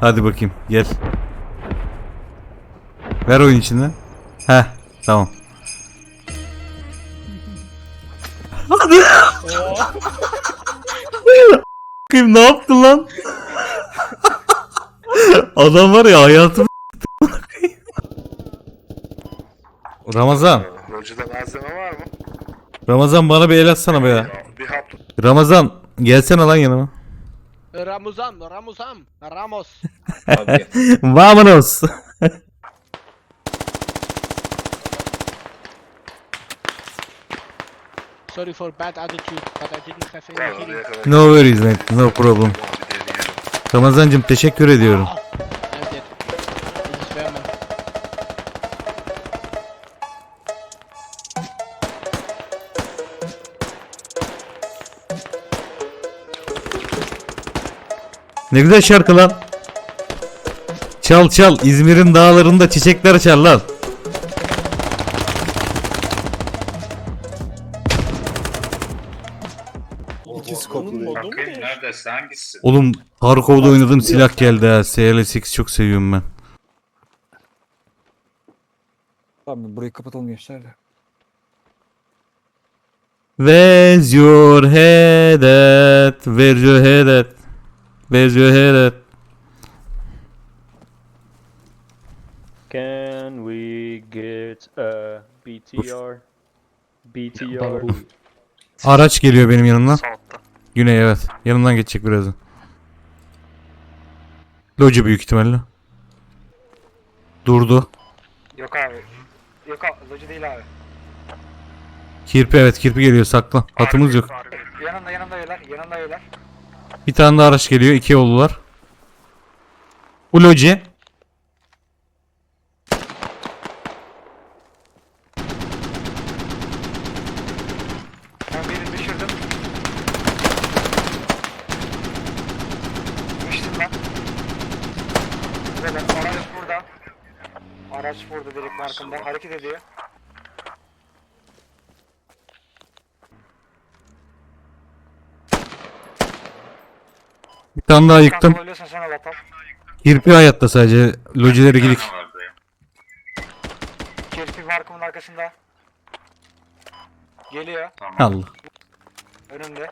Hadi bakayım gel. Ver oyun içinden. Heh tamam. Hadi. Bakayım ne yaptın lan? Adam var ya hayatım. Ramazan. Rolcuda malzeme var mı? Ramazan bana bir el atsana be ya. Bir hap Ramazan gelsene lan yanıma. Ramuzan, Ramuzan, Ramos. Vamonos. Sorry for bad attitude, but I didn't have any. No worries man. No problem. Ramazancım teşekkür ediyorum. Ne güzel şarkı lan. Çal çal İzmir'in dağlarında çiçekler çal lan. İkisi kopuluyor. Bakayım neredesin hangisi? Oğlum Tarkov'da oynadığım silah geldi ha. SL8 çok seviyorum ben. Tamam burayı kapatalım gençler de. Where's your head at? Where's your head at? Where's your head at? Can we get a BTR? BTR. Araç geliyor benim yanımdan. Güney evet. Yanımdan geçecek birazdan. Loji büyük ihtimalle. Durdu. Yok abi. Yok abi. Loji değil abi. Kirpi evet kirpi geliyor saklan. Atımız yok. Yanında yanında öler. Yanında öler. Bir tane daha araç geliyor. iki oldular. Bu. Ben birini düşürdüm. Düştüm ben. Evet araç burada. Araç burada direkt markında. Hareket ediyor. Bir tane daha yıktım. Kanka ölüyorsan sonra batal. Kirpi hayatta sadece. Lojileri gidik. Kirpi markımın arkasında. Geliyor. Allah. Önümde.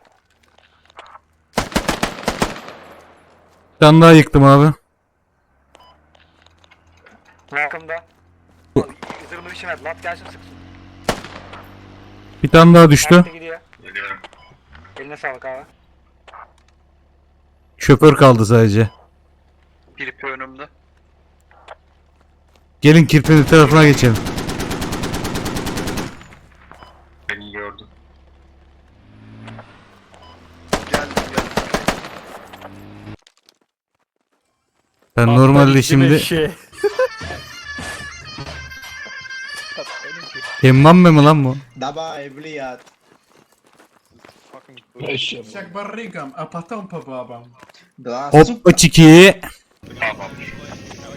Bir tane daha yıktım abi. Markımda. Zırhlı bir şey ver. Lat gelsin sıksın. Bir tane daha düştü. Gidiyor. Geliyorum. Eline sağlık abi. Şoför kaldı sadece. Kirpi önümde. Gelin kirpinin tarafına geçelim. Beni gördü. Geldim geldim. Ben normalde şimdi Emmam mı lan bu? Daba evliyat. Eşek barrigam, apatam babam. Daha Hoppa çiki.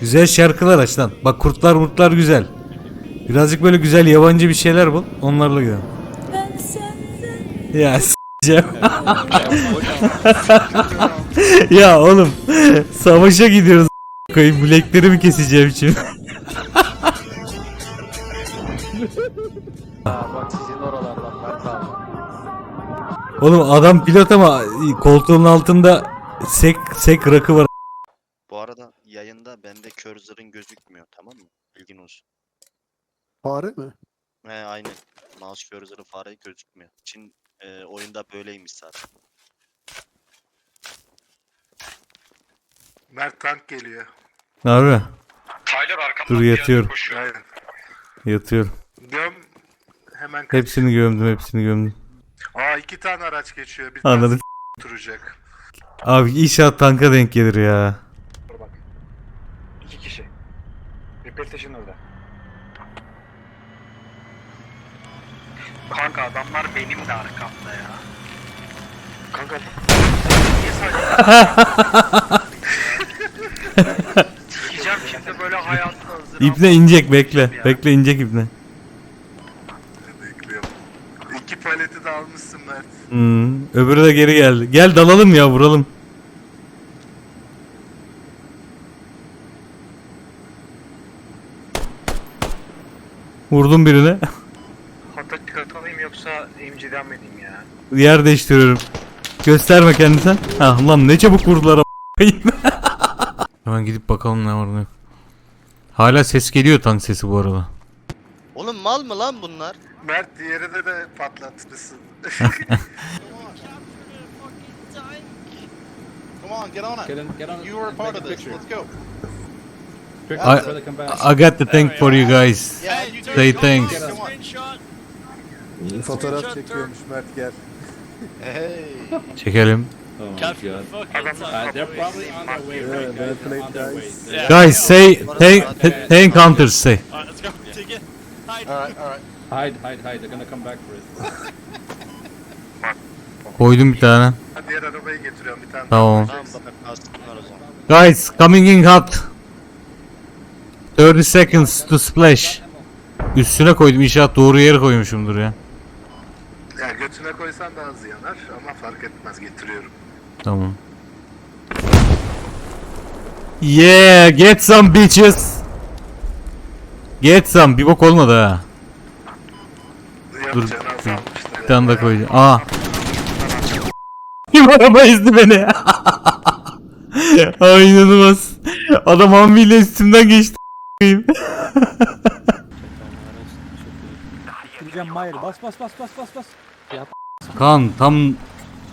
Güzel şarkılar aç lan. Bak kurtlar murtlar güzel. Birazcık böyle güzel yabancı bir şeyler bul. Onlarla gidelim. Ya s**eceğim. ya oğlum. Savaşa gidiyoruz koyayım. Bileklerimi keseceğim şimdi. Oğlum adam pilot ama koltuğun altında sek sek rakı var. Bu arada yayında bende kör gözükmüyor tamam mı? Bilgin olsun. Fare mi? He aynen. Mouse kör zırhı fare gözükmüyor. Çin e, oyunda böyleymiş zaten. Mert tank geliyor. Ne abi? Tyler arkamdan Dur bir yerde yatıyorum. koşuyor. Aynen. Yatıyorum. Göm. Hemen kaç. Hepsini gömdüm hepsini gömdüm. Aa iki tane araç geçiyor. Bir Anladım. tanesi oturacak. Abi inşaat tanka denk gelir ya. Dur bak. İki kişi. Repair station orada. Kanka adamlar benim de arkamda ya. Kanka Niye sadece... Sikeceğim şimdi böyle hayatın hazır. İpne inecek bekle. Bekle inecek ipne. Hmm, öbürü de geri geldi. Gel dalalım ya vuralım. Vurdum birine. Hatta kağıt alayım yoksa imciden mi ya? Yer değiştiriyorum. Gösterme kendini sen. Ha lan ne çabuk vurdular Hemen gidip bakalım ne var ne yok. Hala ses geliyor tank sesi bu arada. Oğlum mal mı lan bunlar? Mert diğerine de patlatmışsın. Come on get on it. Get in, get on You were a part of this. Let's go. I, I got the tank for you guys. Yeah, you do. Say thanks. on. Fotoğraf çekiyormuş Mert gel. Hey. Çekelim. Adamlar Guys say tank tank hunters say. All right, all right. Hide, hide, hide. They're gonna come back for it. Koydum bir tane. Diğer arabayı getiriyorum bir tane. Tamam. Tamam bana kastımlar o zaman. Guys coming in hot. 30 seconds to splash. Üstüne koydum inşaat doğru yere koymuşumdur ya. Ya götüne koysan daha hızlı yanar ama fark etmez getiriyorum. Tamam. Yeah, get some bitches. Get some. Bir bok olmadı ha. Dur. Bir tane de koyacağım. Aa. Kim araba ezdi beni? Ay inanılmaz. Adam hamile üstümden geçti. Gideceğim Mahir. Bas bas bas bas bas bas. Kaan tam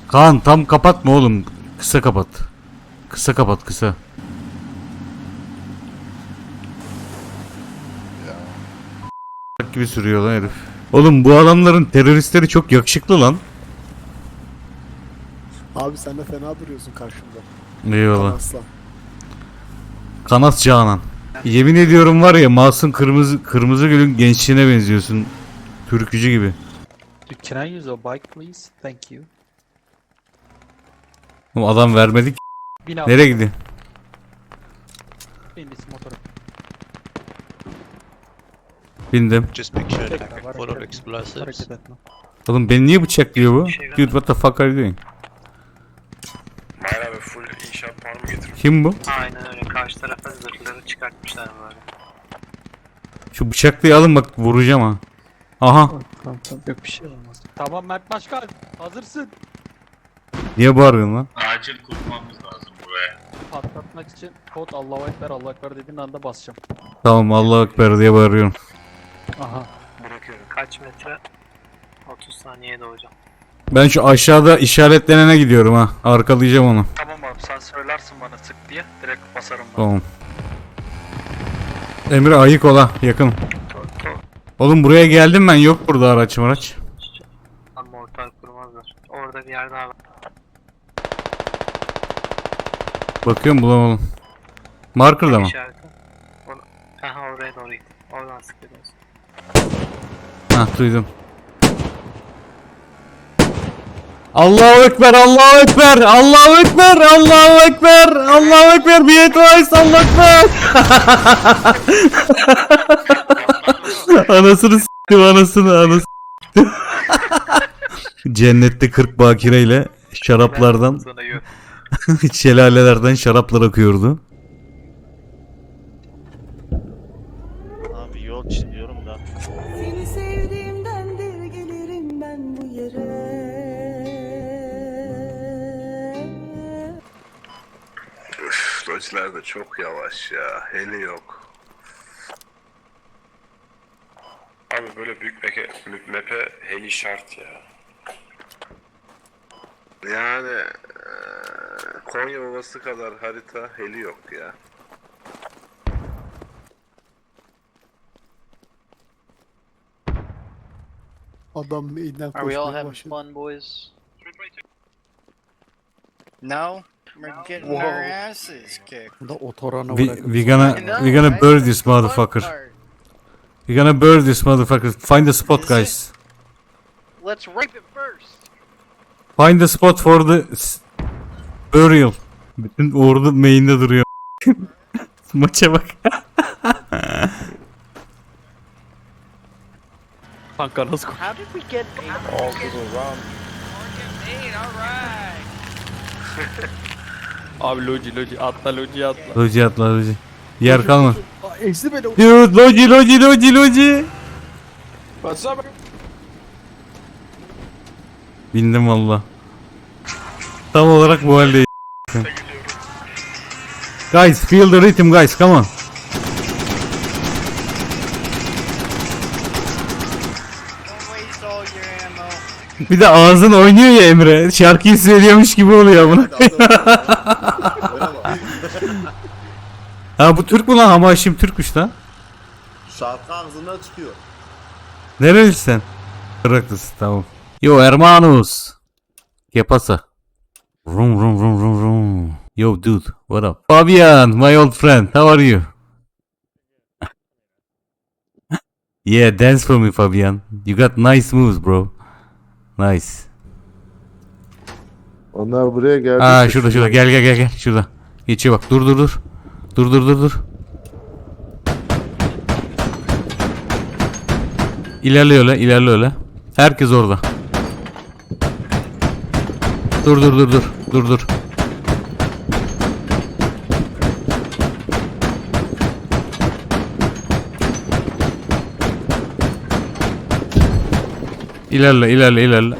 Kaan tam kapatma oğlum. Kısa kapat. Kısa kapat kısa. Gibi sürüyor lan herif. Oğlum bu adamların teröristleri çok yakışıklı lan. Abi sen de fena duruyorsun karşımda. Eyvallah. Aslan. Kanat Canan. Yemin ediyorum var ya Masum Kırmızı Kırmızı Gül'ün gençliğine benziyorsun. Türkücü gibi. Can I use a bike please? Thank you. Oğlum adam vermedik. Bin. Nereye gidiyor? Bin biz motora. Bindim. Just make sure to Tek- full of explosives. Hareket etme. Oğlum beni niye bıçaklıyor bu? Dude what the fuck are you doing? Abi full inşaat var mı getirmiş? Kim bu? Aynen öyle karşı tarafa zırhları çıkartmışlar böyle. Şu bıçaklıyı alın bak vuracağım ha. Aha. Tamam tamam yok bir şey olmaz. Tamam Mert Başkan hazırsın. Niye bağırıyorsun lan? Acil kurmamız lazım buraya. Patlatmak için kod Allahu Ekber Allahu Ekber dediğin anda basacağım. Tamam Allahu Ekber diye bağırıyorum. Aha. Bırakıyorum. Kaç metre? 30 saniyeye doğacağım. Ben şu aşağıda işaretlenene gidiyorum ha. Arkalayacağım onu. Tamam abi sen söylersin bana sık diye direkt basarım ben. Tamam. Emre ayık ola yakın. Oğlum buraya geldim ben yok burada araç maraç. Tam mortar kurmazlar. Orada bir yer daha var. Bakıyorum bulamadım. Marker'da mı? İşareti. Onu... Aha oraya doğru git. Oradan sıkıyoruz. Hah duydum. Allahu Ekber, Allahu Ekber, Allahu Ekber, Allahu Ekber, Allahu Ekber, be advised, Allahu Ekber. anasını s**tim anasını, anasını. Cennette 40 bakireyle şaraplardan, şelalelerden şaraplar akıyordu. Dodge'ler de çok yavaş ya. Heli yok. Abi böyle büyük meke, map'e heli şart ya. Yani eee, Konya Ovası kadar harita heli yok ya. Adam meydan Are we all koşmaya having başladı. fun boys? No, we're getting our asses kicked. Otorana We, bırakıp. we gonna, we gonna burn this motherfucker. We gonna burn this motherfucker. Find a spot guys. Let's rape it first. Find a spot for the s- burial. Bütün ordu main'de duruyor. Maça bak. Kanka nasıl How did we get eight? Abi loji loji atla loji atla. Loji atla loji. Yer kalmadı. Ezdi beni. Dude loji loji loji loji. What's up? Bindim valla. Tam olarak bu halde. guys, feel the rhythm guys, come on. Bir de ağzın oynuyor ya Emre. Şarkıyı söylüyormuş gibi oluyor bunu. ha bu Türk mü lan? Ama Haşim Türkmüş lan. Şarkı ağzından çıkıyor. Nerelisin sen? Iraklısın tamam. Yo hermanos. ¿Qué pasa? Vroom vroom vroom vroom vroom. Yo dude, what up? Fabian, my old friend, how are you? yeah, dance for me Fabian. You got nice moves bro. Nice. Onlar buraya geldi. Aa şurada şurada gel gel gel gel şurada. Geçiyor bak dur dur dur. Dur dur dur dur. İlerle öyle ilerle öyle. Herkes orada. Dur dur dur dur. Dur dur. İlerle ilerle ilerle.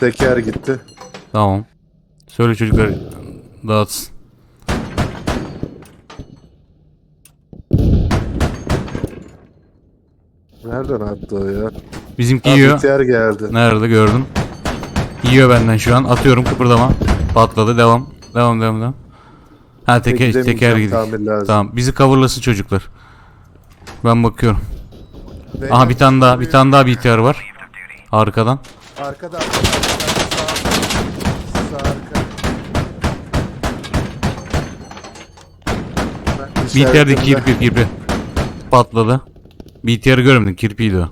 Teker gitti. Tamam. Söyle çocuklar dağıtsın. Nereden attı o ya? Bizimki Ha, yiyor. biter geldi. Nerede gördüm. Yiyor benden şu an. Atıyorum kıpırdama. Patladı. Devam. Devam devam devam. Ha teker, teker gidiyor. Tamam. Bizi coverlasın çocuklar. Ben bakıyorum. Aha bir tane daha. Bir tane daha BTR var. Arkadan. Arkada arkada. Sağ, sağ arka. BTR'de kirpi kirpi. Patladı. BTR'ı görmedin. Kirpiydi o.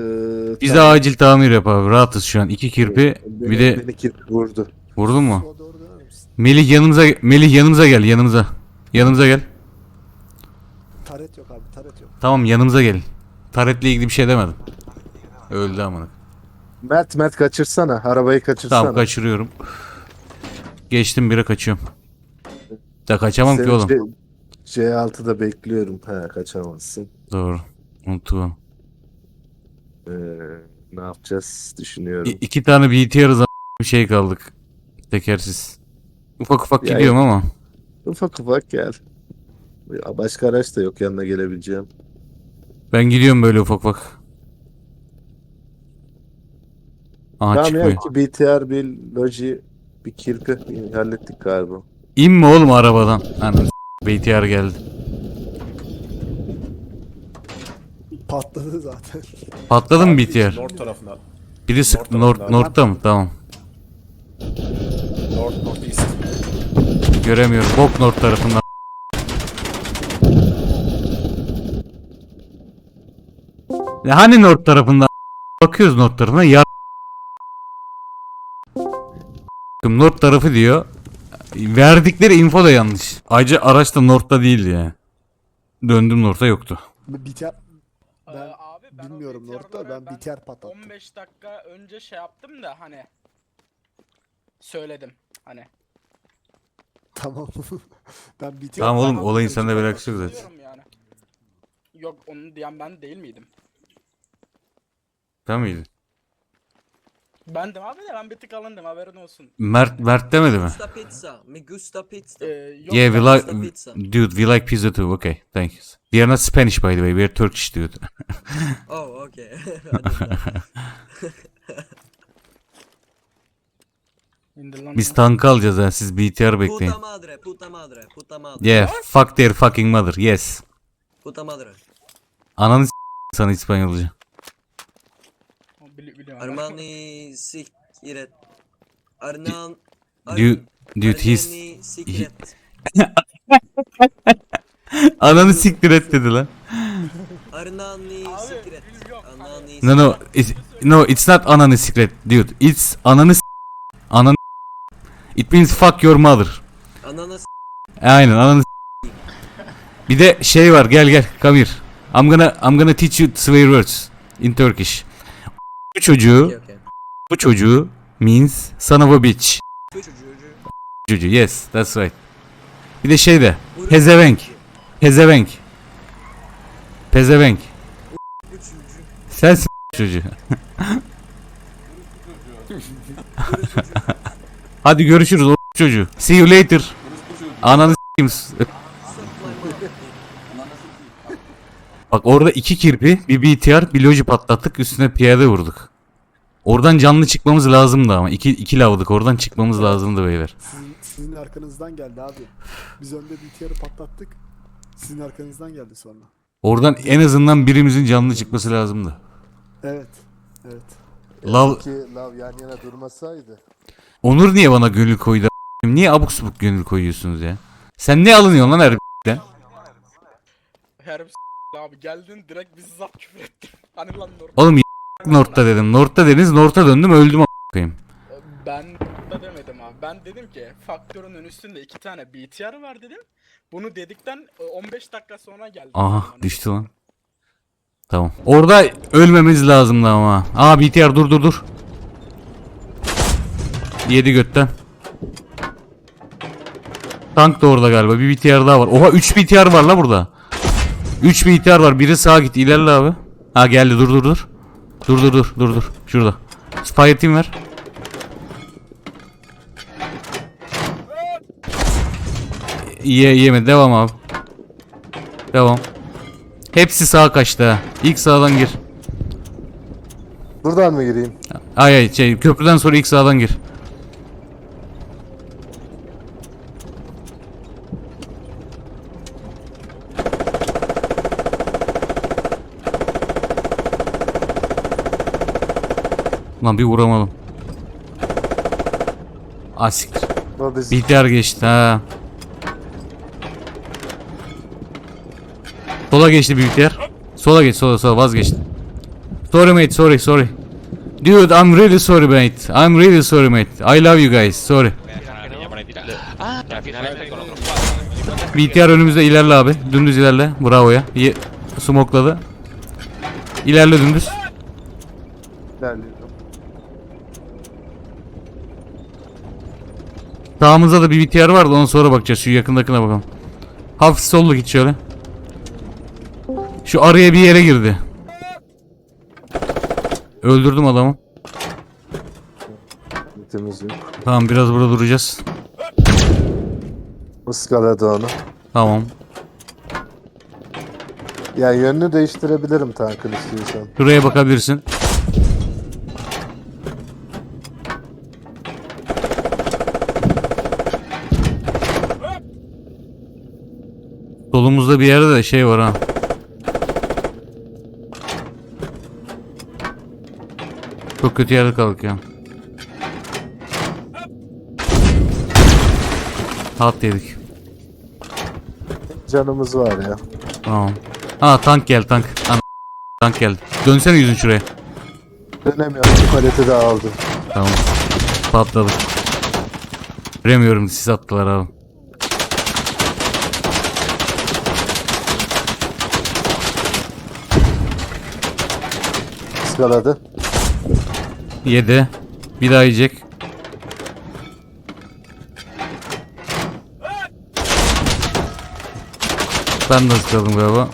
Ee, Bize tamam. acil tamir yap abi. Rahatız şu an. İki kirpi. Beni- Bir de beni kirpi vurdu. vurdun mu? Melih yanımıza Melih yanımıza gel yanımıza. Yanımıza gel. Taret yok abi taret yok. Tamam yanımıza gelin. Taretle ilgili bir şey demedim. Öldü amına. Mert Mert kaçırsana. Arabayı kaçırsana. Tamam kaçırıyorum. Geçtim bire kaçıyorum. Da kaçamam ki Seni oğlum. C- C6'da bekliyorum. He kaçamazsın. Doğru. Unuttum. Ee, ne yapacağız düşünüyorum. İ- iki tane BTR'ız bir şey kaldık. Tekersiz. Ufak ufak Ya gidiyorum ama. Ufak ufak gel. Ya Başka araç da yok yanına gelebileceğim. Ben gidiyorum böyle ufak ufak. Aha tamam ya çıkmıyor. iki BTR bir loji bir kirpi hallettik galiba. İnme oğlum arabadan. Anam BTR geldi. Patladı zaten. Patladı mı BTR? North tarafına. Biri sıktı. North, North'ta mı? Tamam. North, northeast. Göremiyorum. Bok North tarafından. Ya hani North tarafından? Bakıyoruz North tarafına. Ya North tarafı diyor. Verdikleri info da yanlış. Ayrıca araç da North'ta değildi yani. Döndüm North'a yoktu. Biter. Ben abi ben bilmiyorum North'ta ben biter patlattım. 15 dakika önce şey yaptım da hani söyledim hani. Tamam. ben biter. Tamam oğlum olayın sende yok zaten. Yani. Yok onu diyen ben değil miydim? Tamam mıydı? Bendim abi de ben bir tık alındım haberin olsun. Mert, Mert demedi mi? pizza. Mi gusta pizza. Ee, yok Yeah, we like, dude, we like pizza too. Okay, thanks. We are not Spanish by the way. We are Turkish, dude. Oh, okay. İndir lan Biz ya. tankı alacağız ha. Siz BTR bekleyin. puta madre, puta madre, puta madre. Yeah, fuck their fucking mother. Yes. Puta madre. Ananı s- sana İspanyolca. Armani sikret. Arnan. Dude, dude he's... Armani sikret. Ananı siktir et dedi lan. Arnani sikret. Arnani No no, it's, no it's not ananı sikret dude. It's ananı s- Ananı It means fuck your mother. Ananas Aynen ananı s- Bir de şey var gel gel come here. I'm gonna I'm gonna teach you swear words in Turkish. Bu çocuğu bu çocuğu means son of a bitch. Çocuğu, yes that's right. Bir de şey de pezevenk. Pezevenk. Pezevenk. Sen s- çocuğu. Hadi görüşürüz o çocuğu. See you later. Ananı s**eyim. Bak orada iki kirpi, bir BTR, bir loji patlattık, üstüne piyade vurduk. Oradan canlı çıkmamız lazımdı ama. iki, iki lavdık oradan çıkmamız lazımdı beyler. Sizin, sizin arkanızdan geldi abi. Biz önde BTR'ı patlattık. Sizin arkanızdan geldi sonra. Oradan en azından birimizin canlı çıkması lazımdı. Evet. Evet. Lav, Ki lav yan yana durmasaydı. Onur niye bana gönül koydu? Niye abuk subuk gönül koyuyorsunuz ya? Sen ne alınıyorsun lan her Her s- abi geldin direkt bizi zap küfür ettin. Hani lan normal. Oğlum North'ta dedim. North'ta dediniz. North'ta döndüm öldüm a**ayım. Ben da demedim abi. Ben dedim ki faktörünün üstünde iki tane BTR var dedim. Bunu dedikten e, 15 dakika sonra geldi. Aha düştü lan. Tamam. Orada ölmemiz lazımdı ama. Aa BTR dur dur dur. Yedi götten. Tank da orada galiba. Bir BTR daha var. Oha 3 BTR var la burada. 3 BTR var. Biri sağa git. ilerle abi. Ha geldi. Dur dur dur. Dur dur dur dur dur. Şurada. Fire team ver. Ye yeme devam abi. Devam. Hepsi sağa kaçtı ha. İlk sağdan gir. Buradan mı gireyim? Ay ay şey köprüden sonra ilk sağdan gir. Lan bir vuramadım. Asiktir. BTR geçti ha. Sola geçti BTR. Sola geç sola sola vazgeçti. Sorry mate sorry sorry. Dude I'm really sorry mate. I'm really sorry mate. I love you guys. Sorry. BTR önümüzde ilerle abi. Dümdüz ilerle. Bravo ya. Ye smokladı. İlerle dümdüz. ilerliyorum. Sağımızda da bir BTR vardı. Ona sonra bakacağız. Şu yakındakine bakalım. Hafif sollu git şöyle. Şu araya bir yere girdi. Öldürdüm adamı. Yok. Tamam biraz burada duracağız. Iskaladı onu. Tamam. Ya yönünü değiştirebilirim tankın istiyorsan. Şuraya bakabilirsin. Solumuzda bir yerde de şey var ha. Çok kötü yerde kaldık ya. Hat yedik. Canımız var ya. Tamam. Ha tank gel tank. Ana, tank geldi. Dönsene yüzün şuraya. Dönemiyorum. Paleti de aldım. Tamam. Patladı. Göremiyorum siz attılar abi. Iskaladı. Yedi. Bir daha yiyecek. Ben de ıskaladım galiba.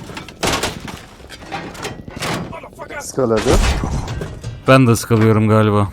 Iskaladı. Ben de ıskalıyorum galiba.